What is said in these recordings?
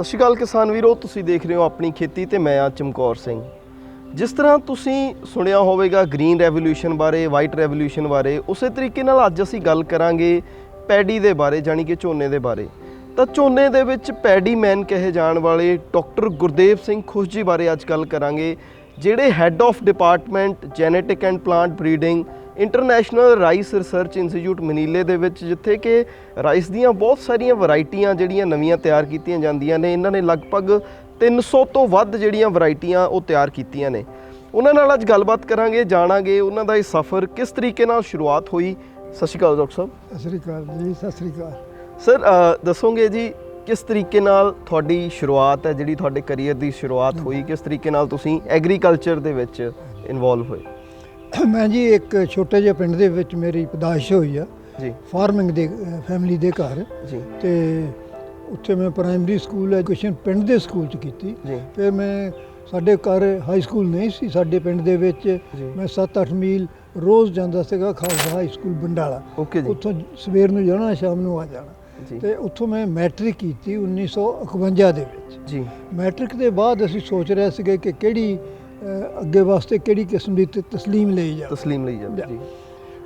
ਸਤਿ ਸ਼੍ਰੀ ਅਕਾਲ ਕਿਸਾਨ ਵੀਰੋ, ਤੁਸੀਂ ਦੇਖ ਰਹੇ ਹੋ ਆਪਣੀ ਖੇਤੀ ਤੇ ਮੈਂ ਆ ਚਮਕੌਰ ਸਿੰਘ। ਜਿਸ ਤਰ੍ਹਾਂ ਤੁਸੀਂ ਸੁਣਿਆ ਹੋਵੇਗਾ ਗ੍ਰੀਨ ਰੈਵੋਲੂਸ਼ਨ ਬਾਰੇ, ਵਾਈਟ ਰੈਵੋਲੂਸ਼ਨ ਬਾਰੇ, ਉਸੇ ਤਰੀਕੇ ਨਾਲ ਅੱਜ ਅਸੀਂ ਗੱਲ ਕਰਾਂਗੇ ਪੈਡੀ ਦੇ ਬਾਰੇ ਜਾਨੀ ਕਿ ਝੋਨੇ ਦੇ ਬਾਰੇ। ਤਾਂ ਝੋਨੇ ਦੇ ਵਿੱਚ ਪੈਡੀ ਮੈਨ ਕਹੇ ਜਾਣ ਵਾਲੇ ਡਾਕਟਰ ਗੁਰਦੇਵ ਸਿੰਘ ਖੁਸ਼ ਜੀ ਬਾਰੇ ਅੱਜ ਗੱਲ ਕਰਾਂਗੇ, ਜਿਹੜੇ head of department genetic and plant breeding international rice research institute ਮਨੀਲੇ ਦੇ ਵਿੱਚ ਜਿੱਥੇ ਕਿ ਰਾਈਸ ਦੀਆਂ ਬਹੁਤ ਸਾਰੀਆਂ ਵੈਰਾਈਟੀਆਂ ਜਿਹੜੀਆਂ ਨਵੀਆਂ ਤਿਆਰ ਕੀਤੀਆਂ ਜਾਂਦੀਆਂ ਨੇ ਇਹਨਾਂ ਨੇ ਲਗਭਗ 300 ਤੋਂ ਵੱਧ ਜਿਹੜੀਆਂ ਵੈਰਾਈਟੀਆਂ ਉਹ ਤਿਆਰ ਕੀਤੀਆਂ ਨੇ। ਉਹਨਾਂ ਨਾਲ ਅੱਜ ਗੱਲਬਾਤ ਕਰਾਂਗੇ ਜਾਣਾਂਗੇ ਉਹਨਾਂ ਦਾ ਇਹ ਸਫ਼ਰ ਕਿਸ ਤਰੀਕੇ ਨਾਲ ਸ਼ੁਰੂਆਤ ਹੋਈ। ਸਤਿ ਸ਼੍ਰੀ ਅਕਾਲ ਡਾਕਟਰ ਸਾਹਿਬ। ਸਤਿ ਸ੍ਰੀ ਅਕਾਲ ਜੀ ਸਤਿ ਸ੍ਰੀ ਅਕਾਲ। ਸਰ ਦੱਸੋਗੇ ਜੀ ਕਿਸ ਤਰੀਕੇ ਨਾਲ ਤੁਹਾਡੀ ਸ਼ੁਰੂਆਤ ਹੈ ਜਿਹੜੀ ਤੁਹਾਡੇ ਕੈਰੀਅਰ ਦੀ ਸ਼ੁਰੂਆਤ ਹੋਈ ਕਿਸ ਤਰੀਕੇ ਨਾਲ ਤੁਸੀਂ ਐਗਰੀਕਲਚਰ ਦੇ ਵਿੱਚ ਇਨਵੋਲਵ ਹੋਏ? ਮੈਂ ਜੀ ਇੱਕ ਛੋਟੇ ਜਿਹੇ ਪਿੰਡ ਦੇ ਵਿੱਚ ਮੇਰੀ ਪਦਾਇਸ਼ ਹੋਈ ਆ। ਜੀ। ਫਾਰਮਿੰਗ ਦੇ ਫੈਮਿਲੀ ਦੇ ਘਰ। ਜੀ। ਤੇ ਉੱਥੇ ਮੈਂ ਪ੍ਰਾਇਮਰੀ ਸਕੂਲ ਐਜੂਕੇਸ਼ਨ ਪਿੰਡ ਦੇ ਸਕੂਲ ਚ ਕੀਤੀ। ਫਿਰ ਮੈਂ ਸਾਡੇ ਘਰ ਹਾਈ ਸਕੂਲ ਨਹੀਂ ਸੀ ਸਾਡੇ ਪਿੰਡ ਦੇ ਵਿੱਚ। ਮੈਂ 7-8 ਮੀਲ ਰੋਜ਼ ਜਾਂਦਾ ਸੀਗਾ ਖਾਲਸਾ ਹਾਈ ਸਕੂਲ ਬੰਡਾਲਾ। ਉੱਥੋਂ ਸਵੇਰ ਨੂੰ ਜਾਣਾ ਸ਼ਾਮ ਨੂੰ ਆ ਜਾਣਾ। ਤੇ ਉੱਥੋਂ ਮੈਂ ਮੈਟ੍ਰਿਕ ਕੀਤੀ 1951 ਦੇ ਵਿੱਚ। ਜੀ। ਮੈਟ੍ਰਿਕ ਦੇ ਬਾਅਦ ਅਸੀਂ ਸੋਚ ਰਹੇ ਸੀਗੇ ਕਿ ਕਿਹੜੀ ਅੱਗੇ ਵਾਸਤੇ ਕਿਹੜੀ ਕਿਸਮ ਦੀ ਤ- ਤਸਲੀਮ ਲਈ ਜਾ ਤਸਲੀਮ ਲਈ ਜਾਂਦੀ ਜੀ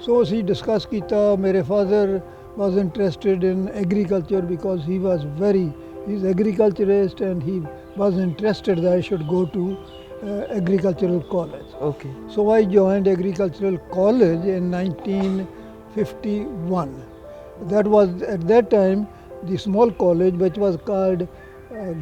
ਸੋ ਅਸੀਂ ਡਿਸਕਸ ਕੀਤਾ ਮੇਰੇ father was interested in agriculture because he was very he is agriculturist and he was interested that I should go to uh, agricultural college. Okay So I joined agricultural college in 1951. That was at that time the small college which was called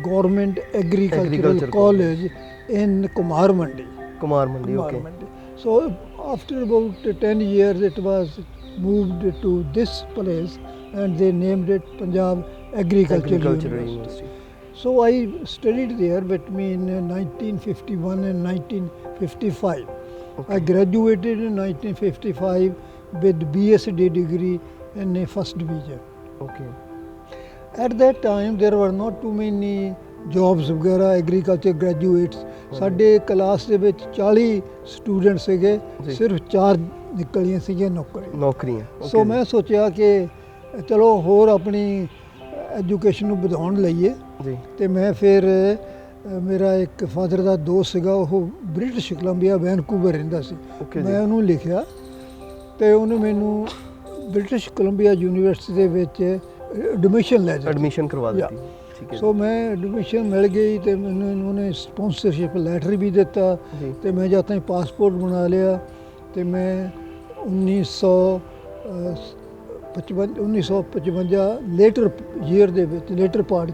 Government Agricultural College in Kumar Mandi. Kumar Mandi, Kumar okay. Mandi. So after about 10 years it was moved to this place and they named it Punjab Agricultural, Agricultural University. University. So I studied there between 1951 and 1955. Okay. I graduated in 1955 with BSc degree in a first division. Okay. At that time there were not too many jobs ਵਗੈਰਾ agriculture graduates. ਸਾਡੇ class ਦੇ ਵਿੱਚ 40 student ਸੀਗੇ। ਸਿਰਫ 4 ਨਿਕਲੀਆਂ ਸੀਗੀਆਂ ਨੌਕਰੀਆਂ ਨੌਕਰੀਆਂ ਸੋ। ਮੈਂ ਸੋਚਿਆ ਕਿ ਚਲੋ ਹੋਰ ਆਪਣੀ ਐਜੂਕੇਸ਼ਨ ਨੂੰ ਵਧਾਉਣ ਲਈਏ ਜੀ ਤੇ ਮੈਂ ਫਿਰ ਮੇਰਾ ਇੱਕ ਫਾਦਰ ਦਾ ਦੋਸਤ ਸੀਗਾ ਉਹ ਬ੍ਰਿਟਿਸ਼ ਕੋਲੰਬੀਆ ਵੈਨਕੂਵਰ ਰਹਿੰਦਾ ਸੀ ਮੈਂ ਉਹਨੂੰ ਲਿਖਿਆ ਤੇ ਉਹਨੇ ਮੈਨੂੰ ਬ੍ਰਿਟਿਸ਼ ਕੋਲੰਬੀਆ ਯੂਨੀਵਰਸਿਟੀ ਦੇ ਵਿੱਚ ਐਡਮਿਸ਼ਨ ਲੈ ਦਿੱਤੀ ਐਡਮਿਸ਼ਨ ਕਰਵਾ. ਦਿੱਤੀ। ਠੀਕ ਹੈ ਸੋ ਮੈਂ ਐਡਮਿਸ਼ਨ ਮਿਲ ਗਈ ਤੇ ਮੈਨੂੰ ਉਹਨੇ ਸਪਾਂਸਰਸ਼ਿਪ ਲੈਟਰ ਵੀ ਦਿੱਤਾ ਤੇ ਮੈਂ ਜਦ ਤਾਈਂ ਪਾਸਪੋਰਟ ਬਣਾ ਲਿਆ ਤੇ ਮੈਂ 1955 1955 ਲੇਟਰ ਈਅਰ ਦੇ ਵਿੱਚ ਲੇਟਰ ਪਾਰਟ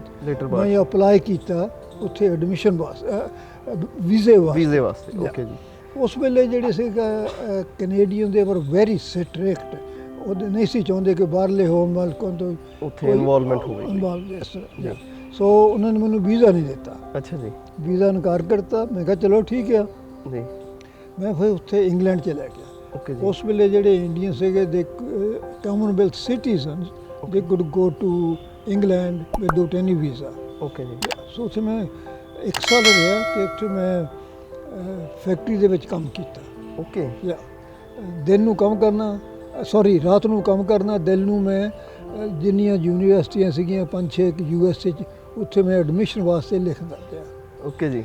ਮੈਂ ਅਪਲਾਈ ਕੀਤਾ ਉੱਥੇ ਐਡਮਿਸ਼ਨ ਵਾਸਤੇ ਵੀਜ਼ੇ ਵਾਸਤੇ। ਵੀਜ਼ੇ ਵਾਸਤੇ. ਓਕੇ ਜੀ। ਉਸ ਵੇਲੇ ਜਿਹੜੇ ਸੀਗਾ ਕੈਨੇਡੀਅਨ ਦੇ ਵਰ ਵੈਰੀ ਸਟ੍ਰਿਕਟ ਉਹਦੇ ਨਹੀਂ ਸੀ ਚਾਹੁੰਦੇ ਕਿ ਬਾਹਰਲੇ ਹੋਮ ਮਾਲਕਾਂ ਤੋਂ ਉੱਥੇ ਇਨਵੋਲਵਮੈਂਟ ਹੋਵੇ ਇਨਵੋਲਵ। ਸੋ ਉਹਨਾਂ ਨੇ ਮੈਨੂੰ ਵੀਜ਼ਾ ਨਹੀਂ ਦਿੱਤਾ। ਅੱਛਾ ਜੀ। ਵੀਜ਼ਾ ਇਨਕਾਰ ਕਰਤਾ। ਮੈਂ ਕਿਹਾ ਚਲੋ ਠੀਕ ਆ। ਜੀ। ਮੈਂ ਫਿਰ ਉੱਥੇ ਇੰਗਲੈਂਡ ਚਲਾ ਗਿਆ। ਓਕੇ ਜੀ। ਉਸ ਵੇਲੇ ਜਿਹੜੇ ਇੰਡੀਅਨ ਸੀਗੇ ਦੇ commonwealth citizens they could go to England without any visa. Okay ji. So ਉੱਥੇ ਮੈਂ ਇੱਕ ਸਾਲ ਰਿਹਾ ਤੇ ਉੱਥੇ ਮੈਂ ਫੈਕਟਰੀ ਦੇ ਵਿੱਚ ਕੰਮ ਕੀਤਾ। ਓਕੇ। ਜਾਂ ਦਿਨ ਨੂੰ ਕੰਮ ਕਰਨਾ ਸੌਰੀ ਰਾਤ ਨੂੰ ਕੰਮ ਕਰਨਾ ਦਿਨ ਨੂੰ ਮੈਂ ਜਿੰਨੀਆਂ ਯੂਨੀਵਰਸਿਟੀਆਂ ਸੀਗੀਆਂ ਪੰਜ ਛੇ ਯੂ ਐਸ ਏ ਚ ਉੱਥੇ ਮੈਂ ਐਡਮਿਸ਼ਨ ਵਾਸਤੇ ਲਿਖਦਾ ਪਿਆ ਓਕੇ ਜੀ।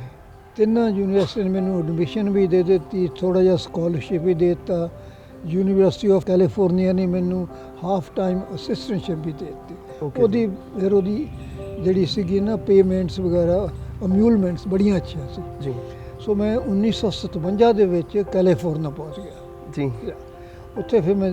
ਤਿੰਨਾਂ ਯੂਨੀਵਰਸਿਟੀ ਨੇ ਮੈਨੂੰ ਐਡਮਿਸ਼ਨ ਵੀ ਦੇ ਦਿੱਤੀ ਥੋੜਾ ਜਿਹਾ ਸਕਾਲਰਸ਼ਿਪ ਵੀ ਦੇ ਦਿੱਤਾ। ਯੂਨੀਵਰਸਿਟੀ ਆਫ ਕੈਲੀਫੋਰਨੀਆ ਨੇ ਮੈਨੂੰ ਹਾਫ ਟਾਈਮ ਅਸਿਸਟੈਂਟਸ਼ਿਪ ਵੀ ਦੇ ਦਿੱਤੀ। ਉਹਦੀ ਫਿਰ ਉਹਦੀ ਜਿਹੜੀ ਸੀਗੀ ਨਾ ਪੇਮੈਂਟਸ ਵਗੈਰਾ ਅਮਿਊਲਮੈਂਟਸ ਬੜੀਆਂ ਅੱਛੀਆਂ ਸੀ। ਜੀ। ਸੋ ਮੈਂ 1957 ਦੇ ਵਿੱਚ ਕੈਲੀਫੋਰਨੀਆ ਪਹੁੰਚ ਗਿਆ। ਜੀ। ਉੱਥੇ ਫਿਰ ਮੈਂ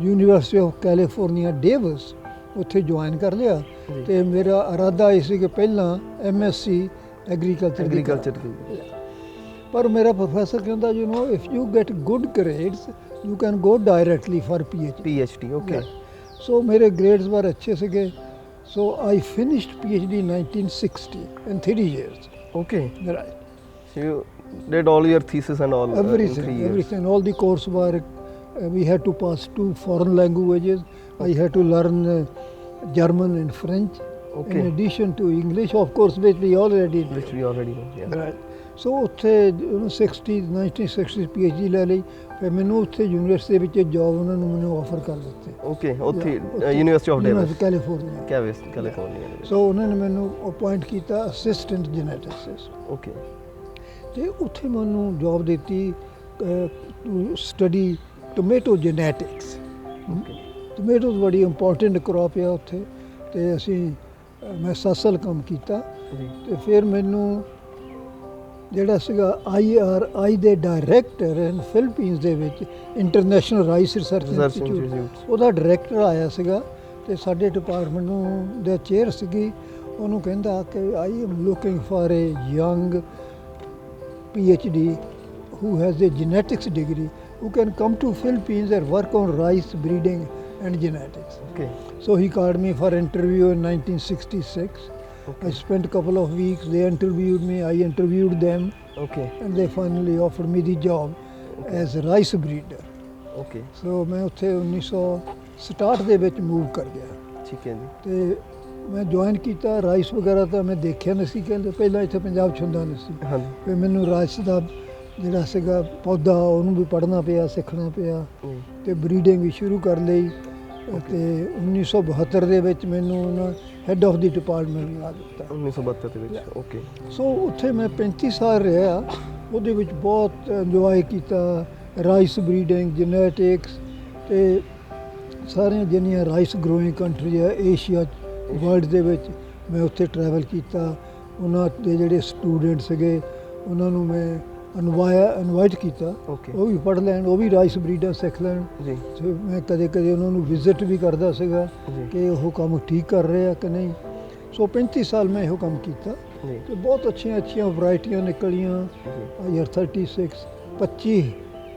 ਯੂਨੀਵਰਸਿਟੀ ਆਫ ਕੈਲੀਫੋਰਨੀਆ ਡੇਵਿਸ ਉੱਥੇ ਜੁਆਇਨ ਕਰ ਲਿਆ ਤੇ ਮੇਰਾ ਇਰਾਦਾ ਇਹ ਸੀ ਕਿ ਪਹਿਲਾਂ ਐਮਐਸਸੀ ਐਗਰੀਕਲਚਰ ਐਗਰੀਕਲਚਰ ਪਰ ਮੇਰਾ ਪ੍ਰੋਫੈਸਰ ਕਹਿੰਦਾ you know if you get good grades you can go directly for PhD D okay so ਮੇਰੇ ਗ੍ਰੇਡਸ ਵਰ ਅੱਛੇ ਸੀਗੇ so I finished PhD 1960 in 3 years okay right so did all your thesis and all uh, in everything years. everything all the coursework uh, we had to pass two foreign languages i had to learn uh, german and french Okay. in addition to english of course which we already knew. Which we already know. Yeah. right so ਉੱਥੇ ਉਹਨੂੰ 60 1960 PhD ਲੈ ਲਈ ਫਿਰ ਮੈਨੂੰ ਉੱਥੇ university ਵਿੱਚ job ਉਹਨਾਂ ਨੂੰ ਮੈਨੂੰ ਆਫਰ ਕਰ ਦਿੱਤੇ ਓਕੇ ਉੱਥੇ ਯੂਨੀਵਰਸਿਟੀ ਆਫ ਡੇਵਿਸ ਕੈਲੀਫੋਰਨੀਆ ਕੈਵਿਸ ਕੈਲੀਫੋਰਨੀਆ ਸੋ ਉਹਨਾਂ ਨੇ ਮੈਨੂੰ ਅਪਾਇੰਟ ਕੀਤਾ ਅਸਿਸਟੈਂਟ ਜੈਨੇਟਿਸਟ ਓਕੇ ਤੇ ਉੱਥੇ ਮੈਨੂੰ ਜੌਬ ਦਿੱਤੀ study tomato genetics okay tomatoes ਬੜੀ ਇੰਪੋਰਟੈਂਟ ਕ੍ਰੌਪ ਹੈ ਉੱਥੇ ਤੇ ਅਸੀਂ ਮੈਂ ਸੱਤ ਸਾਲ ਕੰਮ ਕੀਤਾ। ਤੇ ਫਿਰ ਮੈਨੂੰ ਜਿਹੜਾ ਸੀਗਾ ਆਈਆਰਆਈ ਦੇ ਡਾਇਰੈਕਟਰ ਇਨ ਫਿਲੀਪੀਨਸ ਦੇ ਵਿੱਚ ਇੰਟਰਨੈਸ਼ਨਲ ਰਾਈਸ ਰਿਸਰਚ ਇੰਸਟੀਚਿਊਟ ਉਹਦਾ ਡਾਇਰੈਕਟਰ ਆਇਆ ਸੀਗਾ ਤੇ ਸਾਡੇ ਡਿਪਾਰਟਮੈਂਟ ਨੂੰ ਦਾ ਚੇਅਰ ਸੀਗੀ। ਉਹਨੂੰ ਕਹਿੰਦਾ ਕਿ I am looking for a young PhD who has a genetics degree who can come to Philippines and work on rice breeding and genetics. Okay So he called me for interview in 1966. I okay spent a couple of weeks. They interviewed me. I interviewed them, okay and they finally offered me the job as a rice breeder. Okay So ਮੈਂ ਉੱਥੇ 1967 ਦੇ ਵਿੱਚ move ਕਰ ਗਿਆ ਠੀਕ ਹੈ ਜੀ ਤੇ ਮੈਂ ਜੁਆਇਨ ਕੀਤਾ ਰਾਈਸ ਵਗੈਰਾ ਤਾਂ ਮੈਂ ਦੇਖਿਆ ਨਹੀਂ ਸੀ ਕਹਿੰਦੇ ਪਹਿਲਾਂ ਇੱਥੇ ਪੰਜਾਬ 'ਚ ਹੁੰਦਾ ਨਹੀਂ ਸੀ। ਹਾਂਜੀ। ਫਿਰ ਮੈਨੂੰ ਰਾਈਸ ਦਾ ਜਿਹੜਾ ਸੀਗਾ ਪੌਦਾ ਉਹਨੂੰ ਵੀ ਪੜ੍ਹਨਾ ਪਿਆ ਸਿੱਖਣਾ ਪਿਆ ਤੇ ਬਰੀਡਿੰਗ ਵੀ ਸ਼ੁਰੂ ਕਰ ਲਈ ਤੇ 1972 ਦੇ ਵਿੱਚ ਮੈਨੂੰ ਉਹਨਾਂ ਹੈੱਡ ਆਫ ਦੀ ਡਿਪਾਰਟਮੈਂਟ ਬਣਾ ਦਿੱਤਾ। 1972 ਦੇ ਵਿੱਚ ਓਕੇ ਸੋ ਉੱਥੇ ਮੈਂ 35 ਸਾਲ ਰਿਹਾ ਉਹਦੇ ਵਿੱਚ ਬਹੁਤ ਇੰਜੋਏ ਕੀਤਾ ਰਾਈਸ ਬਰੀਡਿੰਗ ਜੈਨੇਟਿਕਸ ਤੇ ਸਾਰੀਆਂ ਜਿੰਨੀਆਂ ਰਾਈਸ ਗਰੋਇੰਗ ਕੰਟਰੀ ਆ ਏਸ਼ੀਆ ਵਰਲਡ ਦੇ ਵਿੱਚ ਮੈਂ ਉੱਥੇ ਟਰੈਵਲ ਕੀਤਾ। ਉਹਨਾਂ ਦੇ ਜਿਹੜੇ ਸਟੂਡੈਂਟ ਸੀਗੇ ਉਹਨਾਂ ਨੂੰ ਮੈਂ ਇਨਵਾਇਆ ਇਨਵਾਈਟ ਕੀਤਾ। ਉਹ ਵੀ ਪੜ੍ਹ ਲੈਣ ਉਹ ਵੀ ਰਾਈਸ ਬਰੀਡਰ ਸਿੱਖ ਲੈਣ ਜੀ। ਤੇ ਮੈਂ ਕਦੇ ਕਦੇ ਉਹਨਾਂ ਨੂੰ ਵਿਜ਼ਿਟ ਵੀ ਕਰਦਾ ਸੀਗਾ ਜੀ। ਕਿ ਉਹ ਕੰਮ ਠੀਕ ਕਰ ਰਹੇ ਆ ਕਿ ਨਹੀਂ। ਸੋ 35 ਸਾਲ ਮੈਂ ਇਹੋ ਕੰਮ ਕੀਤਾ। ਜੀ। ਤੇ ਬਹੁਤ ਅੱਛੀਆਂ ਅੱਛੀਆਂ ਵੈਰਾਈਟੀਆਂ ਨਿਕਲੀਆਂ। ਜੀ। ਈਅਰ 36 25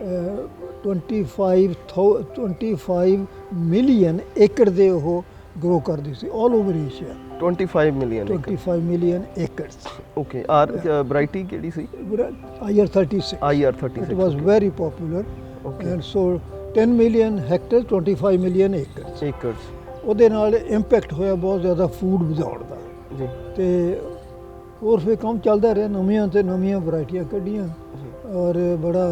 ਅਹ, 25 ਥਾਊ- 25 ਮਿਲੀਅਨ ਏਕੜ ਦੇ ਉਹ ਗਰੋ ਕਰਦੀ ਸੀ all over Asia 25 million 25 million acres okay R variety ਕਿਹੜੀ ਸੀ year 36 IR it 36 was very popular. Okay and so 10 million hectares 25 million acres. Acres ਉਹਦੇ ਨਾਲ ਇੰਪੈਕਟ ਹੋਇਆ ਬਹੁਤ ਜ਼ਿਆਦਾ ਫੂਡ ਵਧਾਉਣ ਦਾ। ਜੀ। ਤੇ ਹੋਰ ਫਿਰ ਕੰਮ ਚੱਲਦਾ ਰਿਹਾ ਨਵੀਆਂ ਤੇ ਨਵੀਆਂ ਵੈਰਾਈਟੀਆਂ ਕੱਢੀਆਂ ਔਰ ਬੜਾ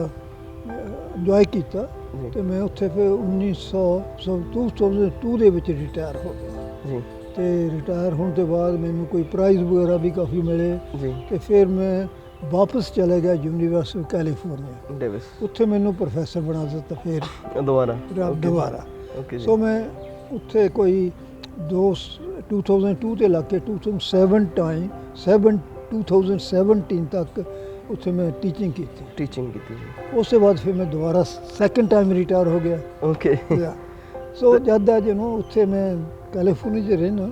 ਇੰਜੋਏ ਕੀਤਾ। ਜੀ ਤੇ ਮੈਂ ਉੱਥੇ ਫਿਰ 1900 2002 ਦੇ ਵਿੱਚ ਰਿਟਾਇਰ ਹੋ ਗਿਆ। ਜੀ ਤੇ ਰਿਟਾਇਰ ਹੋਣ ਤੋਂ ਬਾਅਦ ਮੈਨੂੰ ਕੋਈ ਪ੍ਰਾਈਜ਼ ਵਗੈਰਾ ਵੀ ਕਾਫੀ ਮਿਲੇ। ਜੀ। ਤੇ ਫਿਰ ਮੈਂ ਵਾਪਸ ਚਲਾ ਗਿਆ ਯੂਨੀਵਰਸਿਟੀ ਆਫ ਕੈਲੀਫੋਰਨੀਆ ਡੇਵਿਸ ਉੱਥੇ ਮੈਨੂੰ ਪ੍ਰੋਫੈਸਰ ਬਣਾ ਦਿੱਤਾ ਫਿਰ। ਦੁਬਾਰਾ. ਦੁਬਾਰਾ। ਓਕੇ ਜੀ। ਸੋ ਮੈਂ ਉੱਥੇ ਕੋਈ ਦੋ 2002 ਤੇ ਲੱਗ ਕੇ 2007 ਟਾਈਮ 7 2017 ਤੱਕ ਉੱਥੇ ਮੈਂ ਟੀਚਿੰਗ ਕੀਤੀ। ਟੀਚਿੰਗ ਕੀਤੀ ਜੀ। ਉਸ ਤੋਂ ਬਾਅਦ ਫਿਰ ਮੈਂ ਦੁਬਾਰਾ ਸੈਕੰਡ ਟਾਈਮ ਰਿਟਾਇਰ ਹੋ ਗਿਆ। ਓਕੇ ਸੋ ਜਦ ਦਾ ਜਿਹਨੂੰ ਉੱਥੇ ਮੈਂ ਕੈਲੀਫੋਰਨੀਆ 'ਚ ਰਹਿਣਾ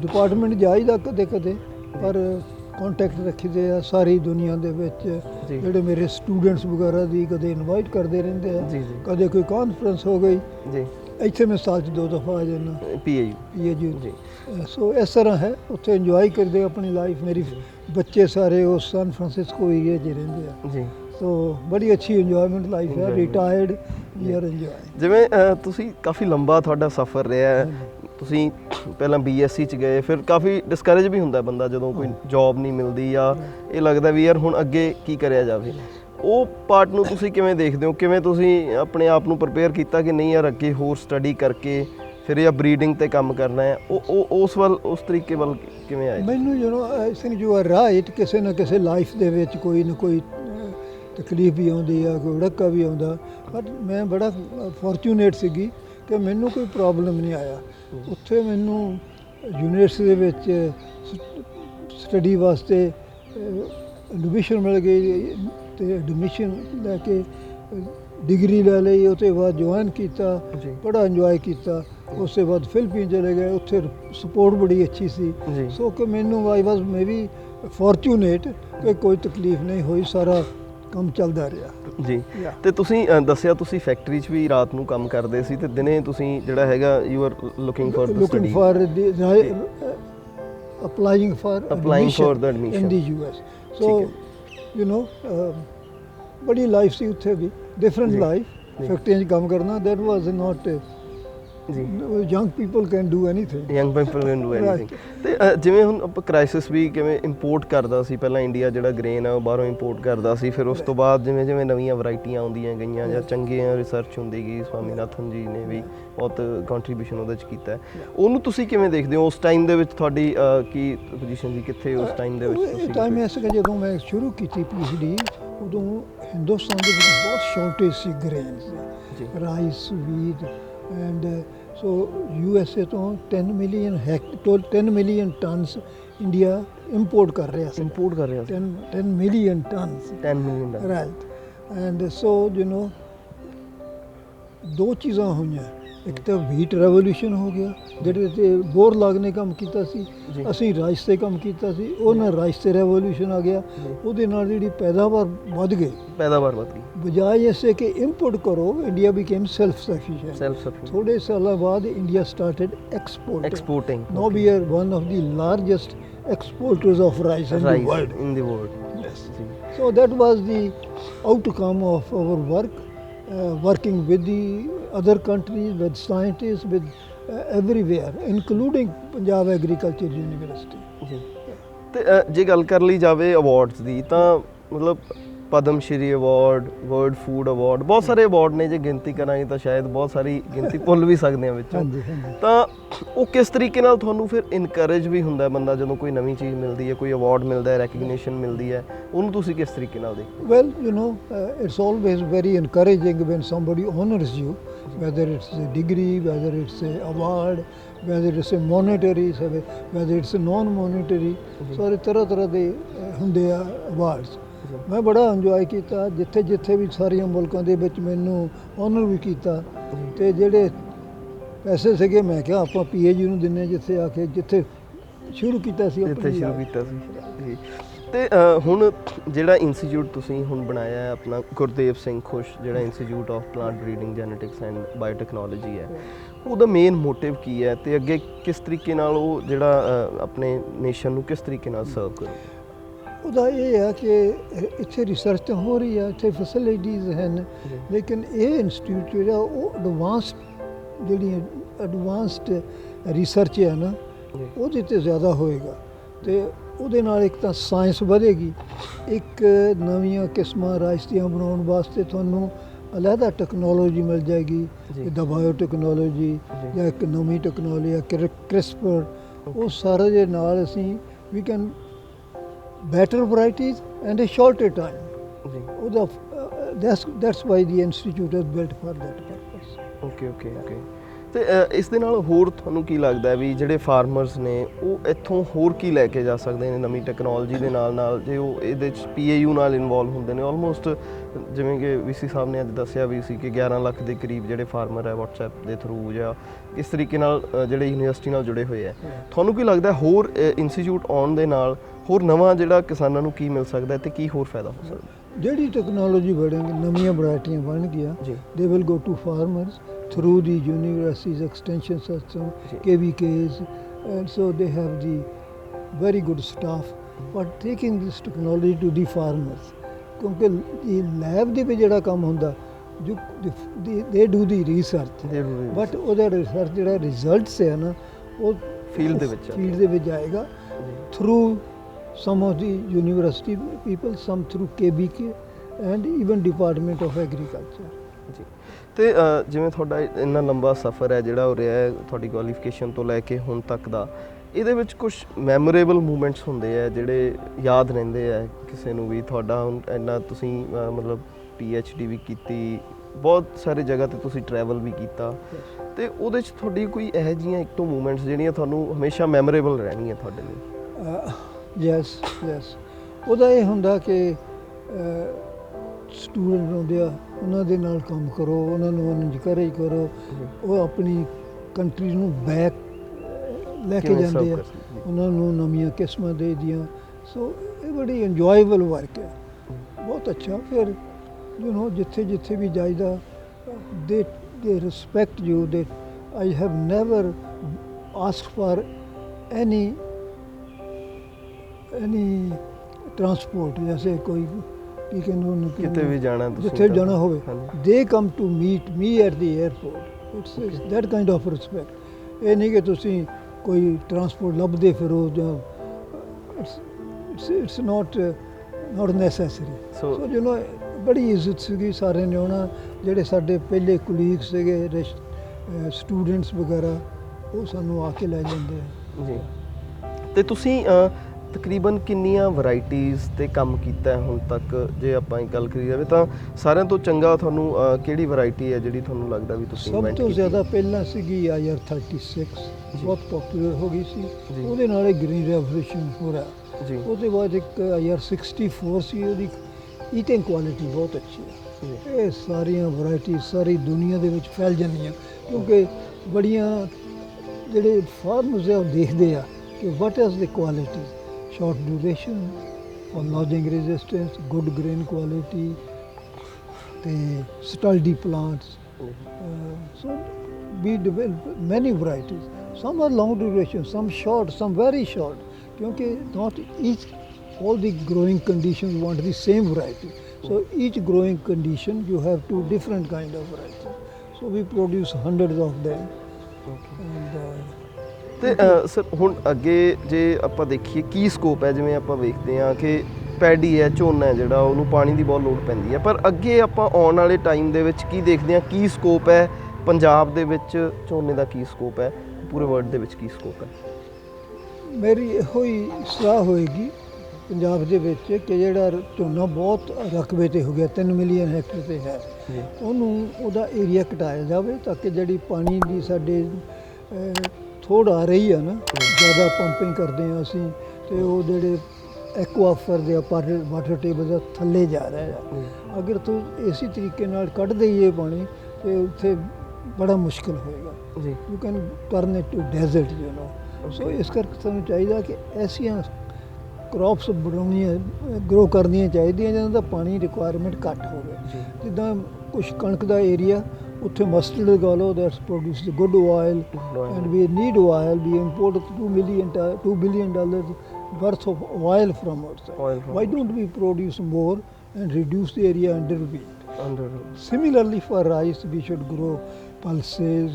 ਡਿਪਾਰਟਮੈਂਟ ਜਾਈਦਾ ਕਦੇ ਕਦੇ ਪਰ ਕੰਟੈਕਟ ਰੱਖੀਦੇ ਆ ਸਾਰੀ ਦੁਨੀਆ ਦੇ ਵਿੱਚ। ਜਿਹੜੇ ਮੇਰੇ ਸਟੂਡੈਂਟਸ ਵਗੈਰਾ ਦੀ ਕਦੇ ਇਨਵਾਈਟ ਕਰਦੇ ਰਹਿੰਦੇ ਆ। ਕਦੇ ਕੋਈ ਕਾਨਫਰੰਸ ਹੋ ਗਈ। ਜੀ। ਇੱਥੇ ਮੈਂ ਸਾਲ 'ਚ ਦੋ ਦਫਾ ਆ ਜਾਂਦਾ। ਪੀਏਯੂ ਇਹ ਜੀ। ਜੀ। ਸੋ ਇਸ ਤਰ੍ਹਾਂ ਹੈ ਉੱਥੇ ਇੰਜੋਏ ਕਰਦੇ ਆਪਣੀ ਲਾਈਫ ਮੇਰੀ ਬੱਚੇ ਸਾਰੇ ਉਹ ਸਨ ਫਰਾਂਸਿਸਕੋ ਏਰੀਆ 'ਚ ਰਹਿੰਦੇ ਆ। ਜੀ। ਸੋ ਬੜੀ ਅੱਛੀ ਇੰਜੋਇਮੈਂਟ ਲਾਈਫ ਹੈ. ਰਿਟਾਇਰਡ ਆਰ ਇੰਜੋਏ ਜਿਵੇਂ ਤੁਸੀਂ ਕਾਫੀ ਲੰਬਾ ਤੁਹਾਡਾ ਸਫ਼ਰ ਰਿਹਾ ਹੈ। ਤੁਸੀਂ ਪਹਿਲਾਂ ਬੀਐਸਸੀ ਚ ਗਏ ਫਿਰ ਕਾਫੀ ਡਿਸਕਰੇਜ ਵੀ ਹੁੰਦਾ ਬੰਦਾ ਜਦੋਂ ਕੋਈ ਜੌਬ ਨਹੀਂ ਮਿਲਦੀ ਜਾਂ ਇਹ ਲੱਗਦਾ ਵੀ ਯਾਰ ਹੁਣ ਅੱਗੇ ਕੀ ਕਰਿਆ ਜਾਵੇ। ਉਹ ਪਾਰਟ ਨੂੰ ਤੁਸੀਂ ਕਿਵੇਂ ਦੇਖਦੇ ਹੋ? ਕਿਵੇਂ ਤੁਸੀਂ ਆਪਣੇ ਆਪ ਨੂੰ ਪ੍ਰਪੇਅਰ ਕੀਤਾ ਕਿ ਨਹੀਂ ਯਾਰ ਅੱਗੇ ਹੋਰ ਸਟੱਡੀ ਕਰਕੇ ਫਿਰ ਜਾਂ ਬਰੀਡਿੰਗ ਤੇ ਕੰਮ ਕਰਨਾ ਹੈ? ਉਹ ਉਹ, ਉਸ ਵੱਲ, ਉਸ ਤਰੀਕੇ ਵੱਲ ਕਿਵੇਂ ਆਏ? ਮੈਨੂੰ you I think you are right ਕਿਸੇ ਨਾ ਕਿਸੇ ਲਾਈਫ ਦੇ ਵਿੱਚ ਕੋਈ ਨਾ ਕੋਈ ਤਕਲੀਫ ਵੀ ਆਉਂਦੀ ਆ, ਕੋਈ ਧੱਕਾ ਵੀ ਆਉਂਦਾ। ਪਰ ਮੈਂ ਬੜਾ ਫੋਰਚੂਨੇਟ ਸੀਗੀ ਕਿ ਮੈਨੂੰ ਕੋਈ ਪ੍ਰੋਬਲਮ ਨਹੀਂ ਆਇਆ। ਉੱਥੇ ਮੈਨੂੰ ਯੂਨੀਵਰਸਿਟੀ ਦੇ ਵਿੱਚ ਸਟੱਡੀ ਵਾਸਤੇ ਐਡਮਿਸ਼ਨ ਮਿਲ ਗਈ। ਤੇ ਐਡਮਿਸ਼ਨ ਲੈ ਕੇ ਡਿਗਰੀ ਲੈ ਲਈ ਉਹ ਤੋਂ ਬਾਅਦ ਜੁਆਇਨ ਕੀਤਾ ਬੜਾ ਇੰਜੋਏ ਕੀਤਾ। ਉਸ ਤੋਂ ਬਾਅਦ ਫਿਲੀਪੀਨ ਚਲੇ ਗਏ ਉੱਥੇ ਸਪੋਰਟ ਬੜੀ ਅੱਛੀ ਸੀ। ਸੋ ਕਿ ਮੈਨੂੰ ਆਈ ਵਾਸ ਮੇਬੀ ਫੋਰਚੂਨੇਟ ਕਿ ਕੋਈ ਤਕਲੀਫ ਨਹੀਂ ਹੋਈ ਸਾਰਾ ਕੰਮ ਚੱਲਦਾ ਰਿਹਾ। ਜੀ. ਤੇ ਤੁਸੀਂ ਦੱਸਿਆ ਤੁਸੀਂ ਫੈਕਟਰੀ 'ਚ ਵੀ ਰਾਤ ਨੂੰ ਕੰਮ ਕਰਦੇ ਸੀ ਤੇ ਦਿਨੇ ਤੁਸੀਂ ਜਿਹੜਾ ਹੈਗਾ you are looking for the study for the uh, applying for Applying admission for the admission. in the You know uh, ਬੜੀ ਲਾਈਫ ਸੀ ਉੱਥੇ ਵੀ ਡਿਫਰੈਂਟ ਲਾਈਫ। ਫੈਕਟਰੀਆਂ 'ਚ ਕੰਮ ਕਰਨਾ ਦੈਟ ਵਾਸ ਨਾਟ ਜੀ। Young people can do anything. Young people can do. Anything ਤੇ ਅ, ਜਿਵੇਂ ਹੁਣ ਆਪਾਂ ਕ੍ਰਾਈਸਿਸ ਵੀ ਕਿਵੇਂ ਇੰਪੋਰਟ ਕਰਦਾ ਸੀ ਪਹਿਲਾਂ ਇੰਡੀਆ ਜਿਹੜਾ ਗ੍ਰੇਨ ਆ ਉਹ ਬਾਹਰੋਂ ਇੰਪੋਰਟ ਕਰਦਾ ਸੀ ਫਿਰ ਉਸ ਤੋਂ ਬਾਅਦ ਜਿਵੇਂ ਜਿਵੇਂ ਨਵੀਆਂ ਵੈਰਾਈਟੀਆਂ ਆਉਂਦੀਆਂ ਗਈਆਂ ਜਾਂ ਚੰਗੀਆਂ ਰਿਸਰਚ ਹੁੰਦੀ ਗਈ ਸਵਾਮੀਨਾਥਨ ਜੀ ਨੇ ਵੀ ਬਹੁਤ ਕੰਟਰੀਬਿਊਸ਼ਨ ਉਹਦੇ ਚ ਕੀਤਾ। ਹੈ ਉਹਨੂੰ ਤੁਸੀਂ ਕਿਵੇਂ ਦੇਖਦੇ ਹੋ? ਉਸ ਟਾਈਮ ਦੇ ਵਿੱਚ ਤੁਹਾਡੀ ਅ, ਕੀ ਪੋਜੀਸ਼ਨ ਸੀ? ਕਿੱਥੇ ਉਸ ਟਾਈਮ ਦੇ ਵਿੱਚ ਤੁਸੀਂ ਟਾਈਮ ਐਸਾ ਕਿ ਜਦੋਂ ਮੈਂ ਸ਼ੁਰੂ ਕੀਤੀ ਪੀਐਚਡੀ ਉਦੋਂ ਹਿੰਦੁਸਤਾਨ ਦੇ ਵਿੱਚ ਬਹੁਤ ਸ਼ਾਰਟੇਜ ਸੀ ਗ੍ਰੇਨਸ ਜੀ। Rice wheat and so U S A ਤੋਂ 10 ਮਿਲੀਅਨ ਹੈਕਟੋ 10 ਮਿਲੀਅਨ ਟਨਸ ਇੰਡੀਆ ਇੰਪੋਰਟ ਕਰ ਰਿਹਾ ਸੀ ਇੰਪੋਰਟ ਕਰ ਰਿਹਾ ਸੀ 10 10 million tons 10 million the right and so you know ਦੋ ਚੀਜ਼ਾਂ ਹੋਈਆਂ ਇੱਕ ਤਾਂ ਵੀਟ ਰੈਵੋਲੂਸ਼ਨ ਹੋ ਗਿਆ ਜਿਹੜੇ ਤੇ ਬੋਰ ਲਾਗਨੇ ਕੰਮ ਕੀਤਾ ਸੀ। ਅਸੀਂ ਰਾਈਸ ਤੇ ਕੰਮ ਕੀਤਾ ਸੀ ਉਹਨਾਂ ਰਾਈਸ ਤੇ ਰੈਵੋਲੂਸ਼ਨ ਆ ਗਿਆ। ਉਹਦੇ ਨਾਲ ਜਿਹੜੀ ਪੈਦਾਵਾਰ ਵੱਧ ਗਈ ਪੈਦਾਵਾਰ ਵਧ ਗਈ ਬਜਾਏ ਇਸੇ ਕਿ ਇੰਪੋਰਟ ਕਰੋ India became self sufficient self sufficient ਥੋੜੇ ਸਾਲਾਂ ਬਾਅਦ India started export exporting one of the largest exporters of rice in the rice. In the world Yes. ਜੀ So that was the outcome of our work, uh, working with the other countries, with scientists, with uh, everywhere, including Punjab Agriculture University. ਤੇ ਅ, ਜੇ ਗੱਲ ਕਰ ਲਈ ਜਾਵੇ awards ਦੀ ਤਾਂ ਮਤਲਬ Padma Shri award world food award ਬਹੁਤ ਸਾਰੇ ਅਵਾਰਡ ਨੇ ਜੇ ਗਿਣਤੀ ਕਰਾਂਗੇ ਤਾਂ ਸ਼ਾਇਦ ਬਹੁਤ ਸਾਰੀ ਗਿਣਤੀ ਭੁੱਲ ਵੀ ਸਕਦੇ ਹਾਂ ਵਿੱਚੋਂ। ਹਾਂਜੀ ਹਾਂਜੀ। ਤਾਂ ਉਹ ਕਿਸ ਤਰੀਕੇ ਨਾਲ ਤੁਹਾਨੂੰ ਫਿਰ ਇਨਕਰੇਜ ਵੀ ਹੁੰਦਾ ਹੈ ਬੰਦਾ ਜਦੋਂ ਕੋਈ ਨਵੀਂ ਚੀਜ਼ ਮਿਲਦੀ ਹੈ ਕੋਈ ਅਵਾਰਡ ਮਿਲਦਾ ਹੈ ਰੈਕਗਨੀਸ਼ਨ ਮਿਲਦੀ ਹੈ ਉਹਨੂੰ ਤੁਸੀਂ ਕਿਸ ਤਰੀਕੇ ਨਾਲ ਦੇਖਦੇ Well, you know, uh, it's always very encouraging when somebody honors you, whether it's a degree, whether it's a award, whether it's a monetary, whether it's a non-monetary. ਸਾਰੇ ਤਰ੍ਹਾਂ ਤਰ੍ਹਾਂ ਦੇ ਹੁੰਦੇ ਆ ਅਵਾਰਡਸ ਮੈਂ ਬੜਾ ਇੰਜੋਏ ਕੀਤਾ ਜਿੱਥੇ ਜਿੱਥੇ ਵੀ ਸਾਰੀਆਂ ਮੁਲਕਾਂ ਦੇ ਵਿੱਚ ਮੈਨੂੰ ਆਨਰ ਵੀ ਕੀਤਾ। ਤੇ ਜਿਹੜੇ ਪੈਸੇ ਸੀਗੇ ਮੈਂ ਕਿਹਾ ਆਪਾਂ ਪੀਏਜੀ ਨੂੰ ਦਿੰਨੇ ਜਿੱਥੇ ਆ ਕੇ ਜਿੱਥੇ ਸ਼ੁਰੂ ਕੀਤਾ ਸੀ ਜਿੱਥੇ ਸ਼ੁਰੂ ਕੀਤਾ ਸੀ। ਤੇ ਅ, ਹੁਣ ਜਿਹੜਾ ਇੰਸਟੀਚਿਊਟ ਤੁਸੀਂ ਹੁਣ ਬਣਾਇਆ ਹੈ ਆਪਣਾ ਗੁਰਦੇਵ ਸਿੰਘ ਖੁਸ਼ ਜਿਹੜਾ institute of plant breeding genetics and biotechnology ਹੈ ਉਹਦਾ ਮੇਨ ਮੋਟਿਵ ਕੀ ਹੈ ਤੇ ਅੱਗੇ ਕਿਸ ਤਰੀਕੇ ਨਾਲ ਉਹ ਜਿਹੜਾ ਅ, ਆਪਣੇ ਨੇਸ਼ਨ ਨੂੰ ਕਿਸ ਤਰੀਕੇ ਨਾਲ ਸਰਵ ਕਰੂ ਉਹਦਾ ਇਹ ਹੈ ਕਿ ਇੱਥੇ ਰਿਸਰਚ ਤਾਂ ਹੋ ਰਹੀ ਹੈ ਇੱਥੇ ਫੈਸਿਲਿਟੀਆਂ ਹਨ ਲੇਕਿਨ ਇਹ ਇੰਸਟੀਚਿਊਟ ਜਿਹੜਾ ਉਹ ਐਡਵਾਂਸਡ ਜਿਹੜੀ ਐਡਵਾਂਸਡ ਰਿਸਰਚ ਹੈ ਨਾ ਜੀ। ਉਹਦੇ ਤੇ ਜ਼ਿਆਦਾ ਹੋਏਗਾ। ਤੇ ਉਹਦੇ ਨਾਲ ਇੱਕ ਤਾਂ ਸਾਇੰਸ ਵਧੇਗੀ ਇੱਕ ਨਵੀਆਂ ਕਿਸਮਾਂ ਰਾਇਸਤੀਆਂ ਬਣਾਉਣ ਵਾਸਤੇ ਤੁਹਾਨੂੰ ਅਲੱਗਾ ਟੈਕਨੋਲੋਜੀ ਮਿਲ ਜਾਏਗੀ। ਜਿੱਦਾਂ ਬਾਇਓ ਟੈਕਨੋਲੋਜੀ ਜੀ। ਇੱਕ ਨਵੀਂ ਟੈਕਨੋਲੋਜੀ ਕ੍ਰਿਸਪਰ ਉਹ ਸਾਰੇ ਦੇ ਨਾਲ ਅਸੀਂ ਵੀ can better varieties and a shorter time. ਜੀ ਉਹਦਾ that's that's why the institute is built for that purpose. Okay okay okay ਤੇ ਇਸ ਦੇ ਨਾਲ ਹੋਰ ਤੁਹਾਨੂੰ ਕੀ ਲੱਗਦਾ ਵੀ ਜਿਹੜੇ ਫਾਰਮਰਸ ਨੇ ਉਹ ਇੱਥੋਂ ਹੋਰ ਕੀ ਲੈ ਕੇ ਜਾ ਸਕਦੇ ਨੇ ਨਵੀਂ ਟੈਕਨੋਲੋਜੀ ਦੇ ਨਾਲ ਨਾਲ? ਜੇ ਉਹ ਇਹਦੇ ਚ ਪੀਏਯੂ ਨਾਲ ਇਨਵੋਲਵ ਹੁੰਦੇ ਨੇ ਆਲਮੋਸਟ ਜਿਵੇਂ ਕਿ ਵੀਸੀ ਸਾਹਿਬ ਨੇ ਅੱਜ ਦੱਸਿਆ ਵੀ ਸੀ ਕਿ 11 ਲੱਖ ਦੇ ਕਰੀਬ ਜਿਹੜੇ ਫਾਰਮਰ ਹੈ WhatsApp ਦੇ ਥਰੂ ਜਾਂ ਇਸ ਤਰੀਕੇ ਨਾਲ ਜਿਹੜੇ ਯੂਨੀਵਰਸਿਟੀ ਨਾਲ ਜੁੜੇ ਹੋਏ ਹੈ। ਤੁਹਾਨੂੰ ਕੀ ਲੱਗਦਾ ਹੋਰ ਇੰਸਟੀਚਿਊਟ ਆਉਣ ਦੇ ਨਾਲ ਹੋਰ ਨਵਾਂ ਜਿਹੜਾ ਕਿਸਾਨਾਂ ਨੂੰ ਕੀ ਮਿਲ ਸਕਦਾ ਤੇ ਕੀ ਹੋਰ ਫਾਇਦਾ ਹੋ ਸਕਦਾ ਜਿਹੜੀ ਟੈਕਨੋਲੋਜੀ ਵਧੇਗੀ ਨਵੀਆਂ ਵੈਰਾਈਟੀਆਂ ਬਣ ਗਿਆ ਜੀ they will go to farmers through the universities extension system ਜੀ। kvks and so they have the very good staff but taking this technology to the farmers ਕਿਉਂਕਿ ਇਹ ਲੈਬ ਦੇ ਵਿੱਚ ਜਿਹੜਾ ਕੰਮ ਹੁੰਦਾ ਜੋ they do the research but ਉਹਦਾ ਰਿਸਰਚ ਜਿਹੜਾ ਰਿਜ਼ਲਟਸ ਹੈ ਨਾ ਉਹ Field ਦੇ ਵਿੱਚ। ਫੀਲਡ ਦੇ ਵਿੱਚ ਆਏਗਾ through some of the university people some through KBK and even Department of Agriculture. ਜੀ। ਤੇ ਅ, ਜਿਵੇਂ ਤੁਹਾਡਾ ਇੰਨਾ ਲੰਬਾ ਸਫ਼ਰ ਹੈ ਜਿਹੜਾ ਹੋ ਰਿਹਾ ਹੈ ਤੁਹਾਡੀ ਕੁਆਲੀਫਿਕੇਸ਼ਨ ਤੋਂ ਲੈ ਕੇ ਹੁਣ ਤੱਕ ਦਾ ਇਹਦੇ ਵਿੱਚ ਕੁਝ ਮੈਮੋਰੇਬਲ ਮੂਮੈਂਟਸ ਹੁੰਦੇ ਆ ਜਿਹੜੇ ਯਾਦ ਰਹਿੰਦੇ ਆ ਕਿਸੇ ਨੂੰ ਵੀ? ਤੁਹਾਡਾ ਹੁਣ ਇੰਨਾ ਤੁਸੀਂ ਅ, ਮਤਲਬ ਡੀ ਵੀ ਕੀਤੀ ਬਹੁਤ ਸਾਰੇ ਜਗ੍ਹਾ ਤੇ ਤੁਸੀਂ ਟਰੈਵਲ ਵੀ ਕੀਤਾ। ਤੇ ਉਹਦੇ ਚ ਤੁਹਾਡੀ ਕੋਈ ਇਹੋ ਜਿਹੀਆਂ ਇੱਕ ਤੋਂ ਮੂਮੈਂਟਸ ਜਿਹੜੀਆਂ ਤੁਹਾਨੂੰ ਹਮੇਸ਼ਾ ਮੈਮੋਰੇਬਲ ਰਹਿਣਗੀਆਂ ਤੁਹਾਡੇ ਲਈ? ਯੈਸ ਯੈਸ ਉਹਦਾ ਇਹ ਹੁੰਦਾ ਕਿ ਸਟੂਡੈਂਟ ਹੁੰਦੇ ਆ ਉਹਨਾਂ ਦੇ ਨਾਲ ਕੰਮ ਕਰੋ ਉਹਨਾਂ ਨੂੰ ਇਨਕਰੇਜ ਕਰੋ ਉਹ ਆਪਣੀ ਕੰਟਰੀ ਨੂੰ ਬੈਕ ਲੈ ਕੇ ਜਾਂਦੇ ਆ? ਉਹਨਾਂ ਨੂੰ ਨਵੀਆਂ ਕਿਸਮਾਂ ਦੇ ਦੀਆਂ। ਸੋ ਇਹ ਬੜੀ ਇੰਜੋਏਬਲ ਵਰਕ ਹੈ। ਬਹੁਤ ਅੱਛਾ। ਫਿਰ ਯੂ نو ਜਿੱਥੇ ਜਿੱਥੇ ਵੀ ਜਾਈਦਾ ਦੇ they respect you they I have never ask for any any transport ਜੈਸੇ ਕੋਈ ਕੀ ਕਹਿੰਦੇ ਉਹਨੂੰ ਕੀ- ਕਿਤੇ ਵੀ ਜਾਣਾ ਤੁਸੀਂ ਜਿੱਥੇ ਵੀ ਜਾਣਾ ਹੋਵੇ ਦੇ come to meet me at the airport it's that kind of respect ਇਹ ਨਹੀਂ ਕਿ ਤੁਸੀਂ ਕੋਈ ਟਰਾਂਸਪੋਰਟ ਲੱਭਦੇ ਫਿਰੋ ਜਾਂ it's not not necessary so you know ਬੜੀ ਇੱਜ਼ਤ ਸੀਗੀ ਸਾਰੇ ਨੇ ਉਹਨਾਂ ਜਿਹੜੇ ਸਾਡੇ ਪਹਿਲੇ ਕੁਲੀਗ ਸੀਗੇ ਸਟੂਡੈਂਟਸ ਵਗੈਰਾ ਉਹ ਸਾਨੂੰ ਆ ਕੇ ਲੈ ਜਾਂਦੇ ਆ। ਜੀ। ਤੇ ਤੁਸੀਂ ਤਕਰੀਬਨ ਕਿੰਨੀਆਂ ਵੈਰਾਈਟੀਆਂ ਤੇ ਕੰਮ ਕੀਤਾ ਹੈ ਹੁਣ ਤੱਕ ਜੇ ਆਪਾਂ ਇਹ ਗੱਲ ਕਰੀ ਜਾਵੇ ਤਾਂ ਸਾਰਿਆਂ ਤੋਂ ਚੰਗਾ ਤੁਹਾਨੂੰ ਕਿਹੜੀ ਵੈਰਾਈਟੀ ਹੈ ਜਿਹੜੀ ਤੁਹਾਨੂੰ ਲੱਗਦਾ ਵੀ ਤੁਸੀਂ ਸਭ ਤੋਂ ਕੀਤੀ? ਜ਼ਿਆਦਾ ਪਹਿਲਾਂ ਸੀਗੀ ਆਈਆਰ 36 ਬਹੁਤ ਪਪੂਲਰ ਹੋ ਗਈ ਸੀ। ਜੀ। ਉਹਦੇ ਨਾਲ ਹੀ ਗ੍ਰੀਨ ਰੈਵੋਲੂਸ਼ਨ ਹੋ ਰਿਹਾ। ਜੀ। ਉਹਦੇ ਬਾਅਦ ਇੱਕ ਆਈਆਰ 64 ਸੀ ਉਹਦੀ ਈਟਿੰਗ ਕੁਆਲਿਟੀ ਬਹੁਤ ਅੱਛੀ ਹੈ। ਇਹ ਸਾਰੀਆਂ ਵੈਰਾਈਟੀ ਸਾਰੀ ਦੁਨੀਆ ਦੇ ਵਿੱਚ ਫੈਲ ਜਾਂਦੀਆਂ ਕਿਉਂਕਿ ਬੜੀਆਂ ਜਿਹੜੇ ਫਾਰਮਰਸ ਆ ਉਹ ਦੇਖਦੇ ਆ ਕਿ what is the quality short duration for lodging resistance, good grain quality, the sturdy plants. Uh, so we develop many varieties. Some are long duration, some short, some very short. Because not each, all the growing conditions want the same variety. So each growing condition you have two different kind of varieties. So we produce hundreds of them. Okay. And, uh, ਤੇ sir ਹੁਣ ਅੱਗੇ ਜੇ ਆਪਾਂ ਦੇਖੀਏ ਕੀ scope ਹੈ ਜਿਵੇਂ ਆਪਾਂ ਵੇਖਦੇ ਹਾਂ ਕਿ ਪੈਡੀ ਹੈ ਝੋਨਾ ਹੈ ਜਿਹੜਾ ਉਹਨੂੰ ਪਾਣੀ ਦੀ ਬਹੁਤ ਲੋੜ ਪੈਂਦੀ ਹੈ। ਪਰ ਅੱਗੇ ਆਪਾਂ ਆਉਣ ਵਾਲੇ ਟਾਈਮ ਦੇ ਵਿੱਚ ਕੀ ਦੇਖਦੇ ਹਾਂ ਕੀ ਸਕੋਪ ਹੈ? ਪੰਜਾਬ ਦੇ ਵਿੱਚ ਝੋਨੇ ਦਾ ਕੀ ਸਕੋਪ ਹੈ? ਪੂਰੇ ਵਰਲਡ ਦੇ ਵਿੱਚ ਕੀ ਸਕੋਪ ਹੈ? ਮੇਰੀ ਇਹੋ ਹੀ ਸਲਾਹ ਹੋਏਗੀ ਪੰਜਾਬ ਦੇ ਵਿੱਚ ਕਿ ਜਿਹੜਾ ਝੋਨਾ ਬਹੁਤ ਰਕਬੇ ਤੇ ਹੋ ਗਿਆ 3 ਮਿਲੀਅਨ ਹੈਕਟਰ ਤੇ ਹੈ। ਉਹਨੂੰ ਉਹਦਾ ਏਰੀਆ ਘਟਾਇਆ ਜਾਵੇ ਤਾਂ ਕਿ ਜਿਹੜੀ ਪਾਣੀ ਦੀ ਸਾਡੇ ਥੋੜ ਆ ਰਹੀ ਆ ਨਾ ਜ਼ਿਆਦਾ ਪੰਪਿੰਗ ਕਰਦੇ ਆ ਅਸੀਂ ਤੇ ਉਹ ਜਿਹੜੇ ਐਕਵਾਫਰ ਦੇ ਵਾਟਰ ਟੇਬਲ ਦਾ ਥੱਲੇ ਜਾ ਰਿਹਾ ਆ। ਅਗਰ ਤੋਂ ਇਸੇ ਤਰੀਕੇ ਨਾਲ ਕੱਢ ਦਈਏ ਪਾਣੀ ਤੇ ਉੱਥੇ ਬੜਾ ਮੁਸ਼ਕਲ ਹੋਏਗਾ। ਜੀ। You can turn it to desert you know so ਇਸ ਕਰਕੇ ਸਾਨੂੰ ਚਾਹੀਦਾ ਕਿ ਐਸੀਆਂ ਕ੍ਰੌਪਸ ਬਣਾਉਣੀਆਂ ਗਰੋ ਕਰਨੀਆਂ ਚਾਹੀਦੀਆਂ ਜਿਹਨਾਂ ਦਾ ਪਾਣੀ ਰਿਕੁਆਇਰਮੈਂਟ ਘੱਟ ਹੋਵੇ। ਜਿੱਦਾਂ ਕੁਝ ਕਣਕ ਦਾ ਏਰੀਆ ਉੱਥੇ ਮਸਟਰਡ ਲਗਾ ਲਓ that's produce good oil. And we need oil we import 2 million 2 billion dollar worth of oil from outside Oil from why don't we produce more and reduce the area under wheat under Similarly, for rice, we should grow pulses,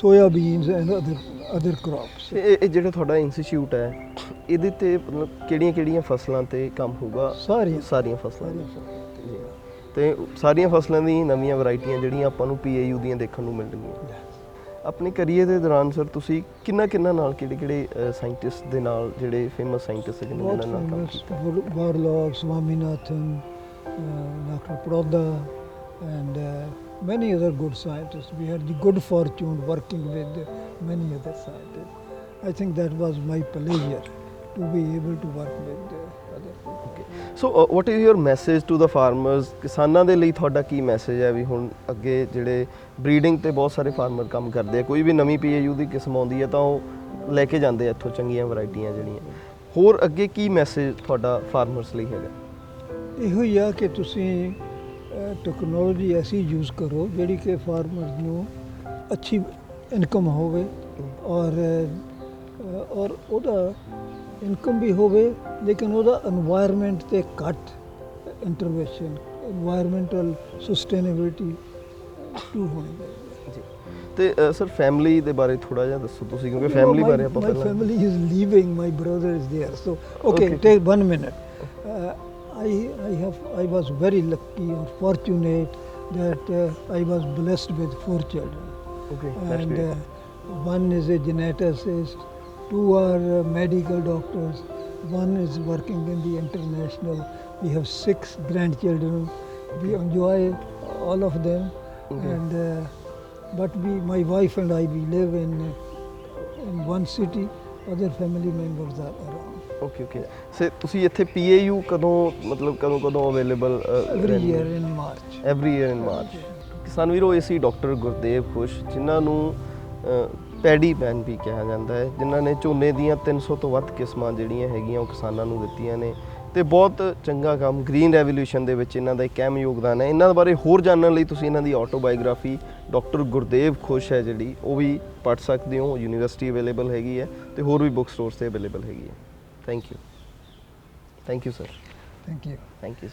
soya beans, and other other crops. ਇਹ ਇਹ ਜਿਹੜਾ ਤੁਹਾਡਾ institute ਹੈ ਇਹਦੇ ਤੇ ਮਤਲਬ ਕਿਹੜੀਆਂ ਕਿਹੜੀਆਂ ਫਸਲਾਂ ਤੇ ਕੰਮ ਹੋਊਗਾ ਸਾਰੀਆਂ ਸਾਰੀਆਂ ਫਸਲਾਂ ਤੇ। ਸਾਰੀਆਂ ਫਸਲਾਂ ਦੀ ਨਵੀਆਂ ਵੈਰਾਈਟੀਆਂ ਜਿਹੜੀਆਂ ਆਪਾਂ ਨੂੰ ਪੀਏਯੂ ਦੀਆਂ ਦੇਖਣ ਨੂੰ ਮਿਲਣਗੀਆਂ ਆਪਣੇ ਕਰੀਅਰ ਦੇ ਦੌਰਾਨ ਸਰ ਤੁਸੀਂ ਕਿੰਨਾ ਕਿੰਨਾ ਨਾਲ ਕਿਹੜੇ ਕਿਹੜੇ ਸਾਇੰਟਿਸਟ ਦੇ ਨਾਲ ਜਿਹੜੇ ਫੇਮਸ ਸਾਇੰਟਿਸਟ ਦੇ ਨਾਲ ਕੰਮ ਕੀਤਾ uh, Dr. Prodda, and uh, many other good scientists. We had the good fortune working with many other scientists. I think that was my pleasure to be able to work with uh, other people. So what is your message to the farmers ਕਿਸਾਨਾਂ ਦੇ ਲਈ ਤੁਹਾਡਾ ਕੀ message ਹੈ ਵੀ ਹੁਣ ਅੱਗੇ ਜਿਹੜੇ breeding ਤੇ ਬਹੁਤ ਸਾਰੇ ਫਾਰਮਰ ਕੰਮ ਕਰਦੇ ਆ ਕੋਈ ਵੀ ਨਵੀਂ ਪੀਏਯੂ ਦੀ ਕਿਸਮ ਆਉਂਦੀ ਹੈ ਤਾਂ ਉਹ ਲੈ ਕੇ ਜਾਂਦੇ ਆ ਇੱਥੋਂ ਚੰਗੀਆਂ ਵੈਰਾਈਟੀਆਂ ਜਿਹੜੀਆਂ। ਹੋਰ ਅੱਗੇ ਕੀ ਮੈਸੇਜ ਤੁਹਾਡਾ ਫਾਰਮਰਸ ਲਈ ਹੈਗਾ? ਇਹੋ ਹੀ ਆ ਕਿ ਤੁਸੀਂ ਟੈਕਨੋਲੋਜੀ ਐਸੀ ਯੂਜ਼ ਕਰੋ ਜਿਹੜੀ ਕਿ ਫਾਰਮਰਸ ਨੂੰ ਅੱਛੀ ਇਨਕਮ ਹੋਵੇ ਔਰ ਅ, ਔਰ ਉਹਦਾ इनकम भी होवे लेकिन ओदा एनवायरनमेंट ते घट इंटरवेंशन एनवायरमेंटल ਸਸਟੇਨੇਬਿਲਟੀ ਟੂ ਹੋਣੀ ਚਾਹੀਦੀ ਤੇ ਸਰ ਫੈਮਿਲੀ ਦੇ ਬਾਰੇ ਥੋੜਾ ਜਿਹਾ ਦੱਸੋ ਤੁਸੀਂ ਕਿਉਂਕਿ ਫੈਮਿਲੀ ਬਾਰੇ ਆਪਾਂ ਪਹਿਲਾਂ my family is living my brother is there so okay take 1 minute I I have I was very lucky or fortunate that uh, I was blessed with four children. Okay, and uh, one is a geneticist, two are uh, medical doctors one is working in the international we have six grandchildren we enjoy all of them Okay. and uh, but we my wife and i we live in uh, in one city other family members are around okay okay say ਤੁਸੀਂ ਇੱਥੇ PAU ਕਦੋਂ ਮਤਲਬ ਕਦੋਂ ਕਦੋਂ available every year in march every year in March ਕਿਸਾਨ ਵੀਰੋ ਇਹ ਸੀ doctor Gurdev ਖੁਸ਼ ਜਿਨ੍ਹਾਂ ਨੂੰ ਅ, ਪੈਡੀ ਮੈਨ ਵੀ ਕਿਹਾ ਜਾਂਦਾ ਹੈ ਜਿਨ੍ਹਾਂ ਨੇ ਝੋਨੇ ਦੀਆਂ 300 ਤੋਂ ਵੱਧ ਕਿਸਮਾਂ ਜਿਹੜੀਆਂ ਹੈਗੀਆਂ ਉਹ ਕਿਸਾਨਾਂ ਨੂੰ ਦਿੱਤੀਆਂ ਨੇ। ਤੇ ਬਹੁਤ ਚੰਗਾ ਕੰਮ ਗ੍ਰੀਨ ਰੈਵੋਲੂਸ਼ਨ ਦੇ ਵਿੱਚ ਇਹਨਾਂ ਦਾ ਇੱਕ ਅਹਿਮ ਯੋਗਦਾਨ ਹੈ। ਇਹਨਾਂ ਬਾਰੇ ਹੋਰ ਜਾਣਨ ਲਈ ਤੁਸੀਂ ਇਹਨਾਂ ਦੀ ਆਟੋਬਾਇਓਗ੍ਰਾਫੀ ਡਾਕਟਰ ਗੁਰਦੇਵ ਖੁਸ਼ ਹੈ ਜਿਹੜੀ ਉਹ ਵੀ ਪੜ੍ਹ ਸਕਦੇ ਹੋ ਯੂਨੀਵਰਸਿਟੀ ਅਵੇਲੇਬਲ ਹੈਗੀ ਹੈ ਤੇ ਹੋਰ ਵੀ ਬੁੱਕ ਸਟੋਰਸ ਤੇ ਅਵੇਲੇਬਲ ਹੈਗੀ ਹੈ। Thank you thank you sir thank you. Thank you